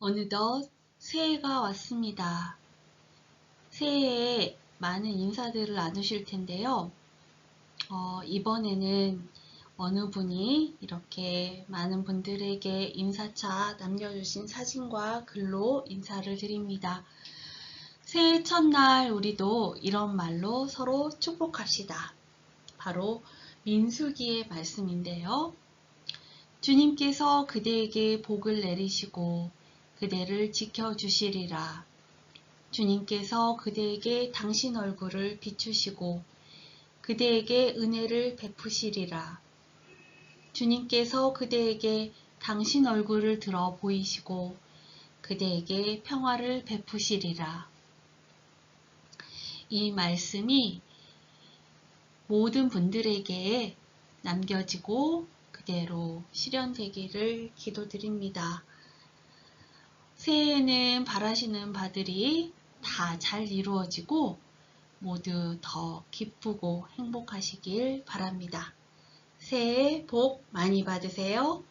어느덧 새해가 왔습니다. 새해에 많은 인사들을 나누실 텐데요. 어, 이번에는 어느 분이 이렇게 많은 분들에게 인사차 남겨주신 사진과 글로 인사를 드립니다. 새해 첫날 우리도 이런 말로 서로 축복합시다. 바로 민수기의 말씀인데요. 주님께서 그대에게 복을 내리시고 그대를 지켜주시리라. 주님께서 그대에게 당신 얼굴을 비추시고 그대에게 은혜를 베푸시리라. 주님께서 그대에게 당신 얼굴을 들어 보이시고 그대에게 평화를 베푸시리라. 이 말씀이 모든 분들에게 남겨지고 그대로 실현되기를 기도드립니다. 새해에는 바라시는 바들이 다 잘 이루어지고 모두 더 기쁘고 행복하시길 바랍니다. 새해 복 많이 받으세요.